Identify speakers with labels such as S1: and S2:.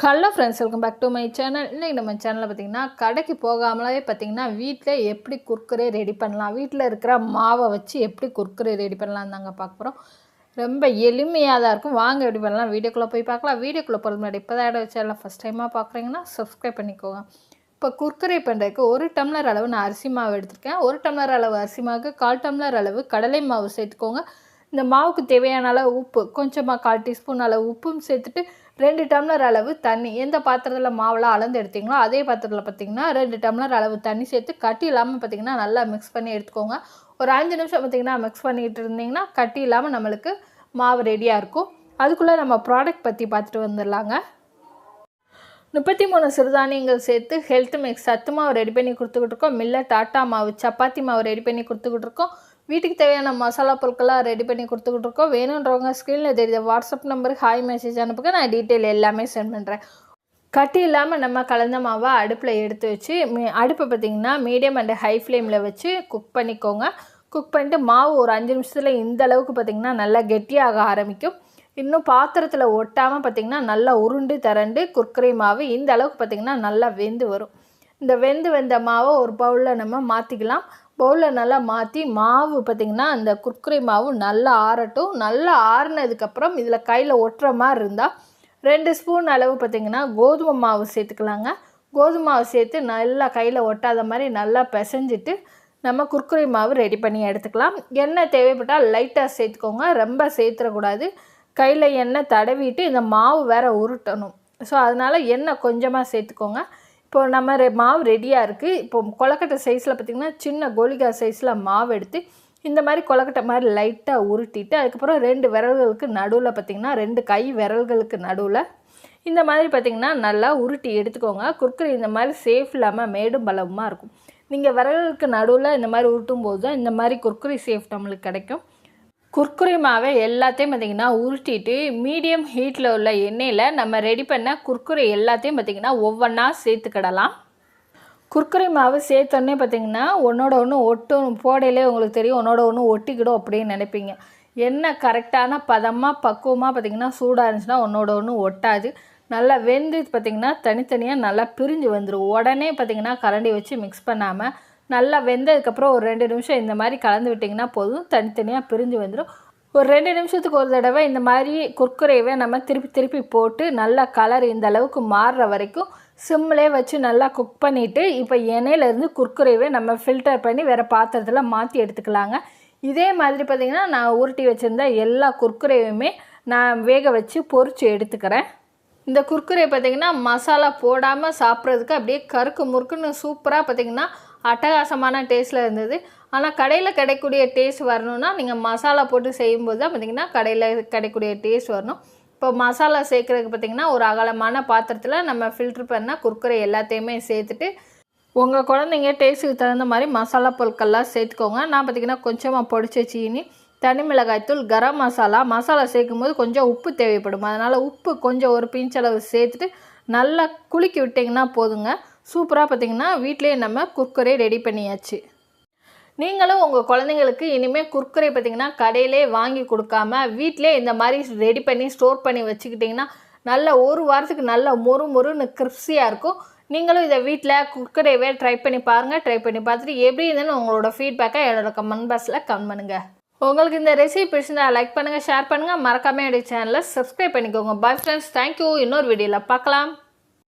S1: Hello friends welcome back to my channel இன்றைக்கி நம்ம சேனலில் பார்த்தீங்கன்னா கடைக்கு போகாமலே பார்த்தீங்கன்னா வீட்டில் எப்படி குர்குரே ரெடி பண்ணலாம் வீட்டில் இருக்கிற மாவை வச்சு எப்படி குர்குரே ரெடி பண்ணலாம் தாங்க பார்க்க போகிறோம் ரொம்ப எளிமையாக தான் இருக்கும். வாங்க எப்படி பண்ணலாம் வீடியோக்குள்ளே போய் பார்க்கலாம். வீடியோக்குள்ளே போகிறது முன்னாடி இப்போ தான் இடம் சேனல் ஃபஸ்ட் டைமாக பார்க்குறீங்கன்னா சப்ஸ்கிரைப் பண்ணிக்கோங்க. இப்போ குர்குரே பண்ணுறதுக்கு ஒரு டம்ளர் அளவு நான் அரிசி மாவு எடுத்திருக்கேன். ஒரு டம்ளர் அளவு அரிசி மாவுக்கு கால் டம்ளர் அளவு கடலை மாவு சேர்த்துக்கோங்க. இந்த மாவுக்கு தேவையான அளவு உப்பு கொஞ்சமாக கால் டீஸ்பூன் அளவு உப்பும் சேர்த்துட்டு ரெண்டு டம்ளர் அளவு தண்ணி. எந்த பாத்திரத்தில் மாவெல்லாம் அளந்து எடுத்தீங்களோ அதே பாத்திரத்தில் பார்த்தீங்கன்னா ரெண்டு டம்ளர் அளவு தண்ணி சேர்த்து கட்டி இல்லாமல் பார்த்தீங்கன்னா நல்லா மிக்ஸ் பண்ணி எடுத்துக்கோங்க. ஒரு அஞ்சு நிமிஷம் பார்த்தீங்கன்னா மிக்ஸ் பண்ணிக்கிட்டு இருந்தீங்கன்னா கட்டி இல்லாமல் நம்மளுக்கு மாவு ரெடியாக இருக்கும். அதுக்குள்ளே நம்ம ப்ராடக்ட் பற்றி பார்த்துட்டு வந்துடலாங்க. முப்பத்தி மூணு சிறுதானியங்கள் சேர்த்து ஹெல்த் மிக்ஸ் சத்து மாவு ரெடி பண்ணி கொடுத்துக்கிட்டு இருக்கோம். மில்ல டாட்டா மாவு சப்பாத்தி மாவு ரெடி பண்ணி கொடுத்துக்கிட்டு இருக்கோம். வீட்டுக்கு தேவையான மசாலா பொருட்கள்லாம் ரெடி பண்ணி கொடுத்துக்கிட்டு இருக்கோம் வேணுன்றவங்க ஸ்க்ரீனில் தெரியுது. வாட்ஸ்அப் நம்பருக்கு ஹாய் மெசேஜ் அனுப்புங்க. நான் டீட்டெயில் எல்லாமே சென்ட் பண்ணுறேன் கட்டி இல்லாமல் நம்ம கலந்த மாவை அடுப்பில் எடுத்து வச்சு மீ- அடுப்பை பார்த்திங்கன்னா மீடியம் அண்ட் ஹை ஃப்ளேமில் வச்சு குக் பண்ணிக்கோங்க. குக் பண்ணிட்டு மாவு ஒரு அஞ்சு நிமிஷத்தில் இந்த அளவுக்கு பார்த்திங்கன்னா நல்லா கெட்டியாக ஆரம்பிக்கும். இன்னும் பாத்திரத்தில் ஒட்டாமல் பார்த்திங்கன்னா நல்லா உருண்டு திரண்டு குர்க்கரை மாவு இந்த அளவுக்கு பார்த்திங்கன்னா நல்லா வெந்து வரும். இந்த வெந்து வெந்த மாவை ஒரு பவுலில் நம்ம மாற்றிக்கலாம் பவுலில் நல்லா மாற்றி மாவு பார்த்திங்கன்னா அந்த குர்க்குரை மாவு நல்லா ஆறட்டும். நல்லா ஆறினதுக்கப்புறம் இதில் கையில் ஒட்டுற மாதிரி இருந்தால் ரெண்டு ஸ்பூன் அளவு பார்த்திங்கன்னா கோதுமை மாவு சேர்த்துக்கலாங்க. கோதுமை மாவு சேர்த்து நல்லா கையில் ஒட்டாத மாதிரி நல்லா பிசைஞ்சிட்டு நம்ம குர்க்குரை மாவு ரெடி பண்ணி எடுத்துக்கலாம். எண்ணெய் தேவைப்பட்டால் லைட்டாக சேர்த்துக்கோங்க. ரொம்ப சேர்த்துடக்கூடாது கையில் எண்ணெய் தடவிட்டு இந்த மாவு வேற உருட்டணும். ஸோ அதனால் எண்ணெய் கொஞ்சமாக சேர்த்துக்கோங்க. இப்போ நம்ம ரெ மாவு ரெடியாக இருக்குது இப்போ கொலக்கட்டை சைஸில் பார்த்திங்கன்னா சின்ன கோலிகா சைஸில் மாவு எடுத்து இந்த மாதிரி கொலக்கட்டை மாதிரி லைட்டாக உருட்டிட்டு அதுக்கப்புறம் ரெண்டு விரல்களுக்கு நடுவில் பார்த்திங்கன்னா ரெண்டு கை விரல்களுக்கு நடுவில் இந்த மாதிரி பார்த்திங்கன்னா நல்லா உருட்டி எடுத்துக்கோங்க. குர்குரி இந்த மாதிரி சேஃப் இல்லாமல் மேடும் பலமாக இருக்கும். நீங்கள் விரல்களுக்கு நடுவில் இந்த மாதிரி உருட்டும் போது தான் இந்த மாதிரி குர்குரி சேஃப் நம்மளுக்கு கிடைக்கும். குர்குரி மாவை எல்லாத்தையும் பார்த்திங்கன்னா உருட்டிட்டு மீடியம் ஹீட்டில் உள்ள எண்ணெயில் நம்ம ரெடி பண்ண குர்குரி எல்லாத்தையும் பார்த்திங்கன்னா ஒவ்வொன்றா சேர்த்துக்கிடலாம். குர்குரி மாவு சேர்த்தோன்னே பார்த்தீங்கன்னா ஒன்றோட ஒன்று ஒட்டும். போடையிலே உங்களுக்கு தெரியும் ஒன்றோட ஒன்று ஒட்டிக்கிடும் அப்படின்னு நினைப்பீங்க. எண்ணெய் கரெக்டான பதமாக பக்குவமாக பார்த்தீங்கன்னா சூடாக இருந்துச்சுன்னா ஒன்றோட ஒன்று ஒட்டாது. நல்லா வெந்து பார்த்திங்கன்னா தனித்தனியாக நல்லா பிரிஞ்சு வந்துடும் உடனே பார்த்திங்கன்னா கரண்டி வச்சு மிக்ஸ் பண்ணாமல் நல்லா வெந்ததுக்கப்புறம் ஒரு ரெண்டு நிமிஷம் இந்த மாதிரி கலந்து விட்டிங்கன்னா போதும். தனித்தனியாக பிரிஞ்சு வந்துடும் ஒரு ரெண்டு நிமிஷத்துக்கு ஒரு தடவை இந்த மாதிரி குர்குரேவை நம்ம திருப்பி திருப்பி போட்டு நல்லா கலர் இந்த அளவுக்கு மாறுற வரைக்கும் சிம்மிலே வச்சு நல்லா குக் பண்ணிவிட்டு இப்போ எண்ணெயிலேருந்து குர்குரேவை நம்ம ஃபில்டர் பண்ணி வேறு பாத்திரத்தில் மாற்றி எடுத்துக்கலாங்க. இதே மாதிரி பார்த்திங்கன்னா நான் உருட்டி வச்சுருந்த எல்லா குர்க்குரையுமே நான் வேக வச்சு பொறிச்சு எடுத்துக்கிறேன். இந்த குர்குரே பார்த்திங்கன்னா மசாலா போடாமல் சாப்பிட்றதுக்கு அப்படியே கருக்கு முறுக்குன்னு சூப்பராக பார்த்திங்கன்னா அட்டகாசமான டேஸ்ட்டில் இருந்தது. ஆனால் கடையில் கிடைக்கக்கூடிய டேஸ்ட் வரணும்னா நீங்கள் மசாலா போட்டு செய்யும்போது தான் பார்த்திங்கன்னா கடையில் கிடைக்கக்கூடிய டேஸ்ட் வரணும். இப்போ மசாலா சேர்க்குறதுக்கு பார்த்திங்கன்னா ஒரு அகலமான பாத்திரத்தில் நம்ம ஃபில்ட்ரு பண்ணால் குர்குரே எல்லாத்தையுமே சேர்த்துட்டு உங்கள் குழந்தைங்க டேஸ்ட்டுக்கு தகுந்த மாதிரி மசாலா பொருட்கள்லாம் சேர்த்துக்கோங்க. நான் பார்த்திங்கன்னா கொஞ்சமாக பொடிச்ச சீனி தனி மிளகாய்த்தூள் கரம் மசாலா மசாலா சேர்க்கும் போது கொஞ்சம் உப்பு தேவைப்படும். அதனால் உப்பு கொஞ்சம் ஒரு பிஞ்சளவு சேர்த்துட்டு நல்லா குலுக்கி விட்டிங்கன்னா போதுங்க. சூப்பராக பார்த்திங்கன்னா வீட்டிலேயே நம்ம குர்குரே ரெடி பண்ணியாச்சு. நீங்களும் உங்கள் குழந்தைங்களுக்கு இனிமேல் குர்குரே பார்த்திங்கன்னா கடையிலே வாங்கி கொடுக்காம வீட்டிலே இந்த மாதிரி ரெடி பண்ணி ஸ்டோர் பண்ணி வச்சுக்கிட்டிங்கன்னா நல்ல ஒரு வாரத்துக்கு நல்ல மொறு மொறுன்னு கிறிஸ்பியாக இருக்கும். நீங்களும் இதை வீட்டில் குர்குரேவே ட்ரை பண்ணி பாருங்கள் ட்ரை பண்ணி பார்த்துட்டு எப்படி இருந்ததுன்னு உங்களோட ஃபீட்பேக்கை என்னோட கமெண்ட் பாக்ஸில் கமெண்ட் பண்ணுங்கள் உங்களுக்கு இந்த ரெசிபி பிடிச்சிருந்தா லைக் பண்ணுங்கள் ஷேர் பண்ணுங்கள் மறக்காமல் என்னுடைய சேனலை சப்ஸ்கிரைப் பண்ணிக்கோங்க. பாய் ஃப்ரெண்ட்ஸ் தேங்க்யூ இன்னொரு வீடியோவில் பார்க்கலாம்.